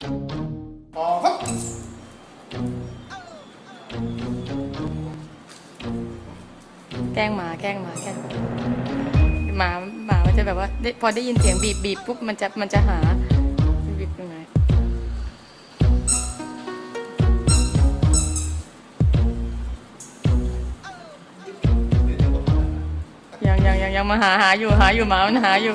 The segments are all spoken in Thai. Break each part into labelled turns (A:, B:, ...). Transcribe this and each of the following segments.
A: พอครับ
B: แกล้งหมาแกล้งหมาแกล้งหมาหมามันจะแบบว่าได้พอได้ยินเสียงบีบบีบปุ๊บมันจะมันจะหาบีบตรงไหนยังยังยังยังมาหาหาอยู่หาอยู่หมามันหาอยู่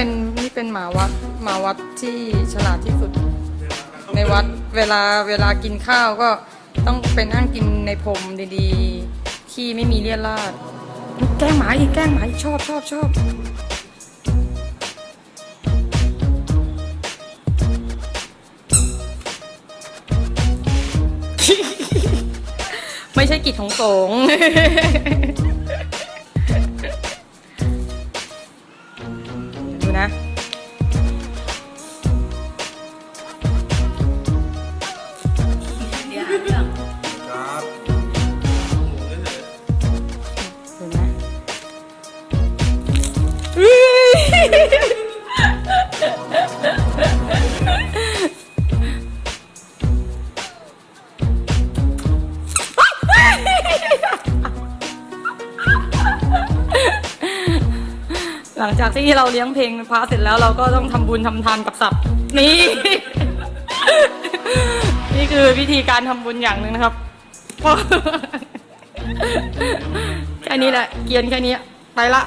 A: เป็
B: นนี่เป็นหมาวัดหมาวัดที่ฉลาดที่สุด ในวัดเวลาเวลากินข้าวก็ต้องไปนั่งกินในพรมดีๆ ที่ไม่มีเลี่ยราดแกล้งหมาอีกแกล้งหมาอีกชอบชอบชอบไม่ใช่กิจของสงฆ์ นะ
A: ครับ
B: ดูนะอุ๊ย หลังจากที่เราเลี้ยงเพลงพระเสร็จแล้วเราก็ต้องทำบุญทำทานกับสัตว์นี่ นี่คือวิธีการทำบุญอย่างหนึ่งนะครับ แค่นี้แหละ เกรียนแค่นี้ ไปละ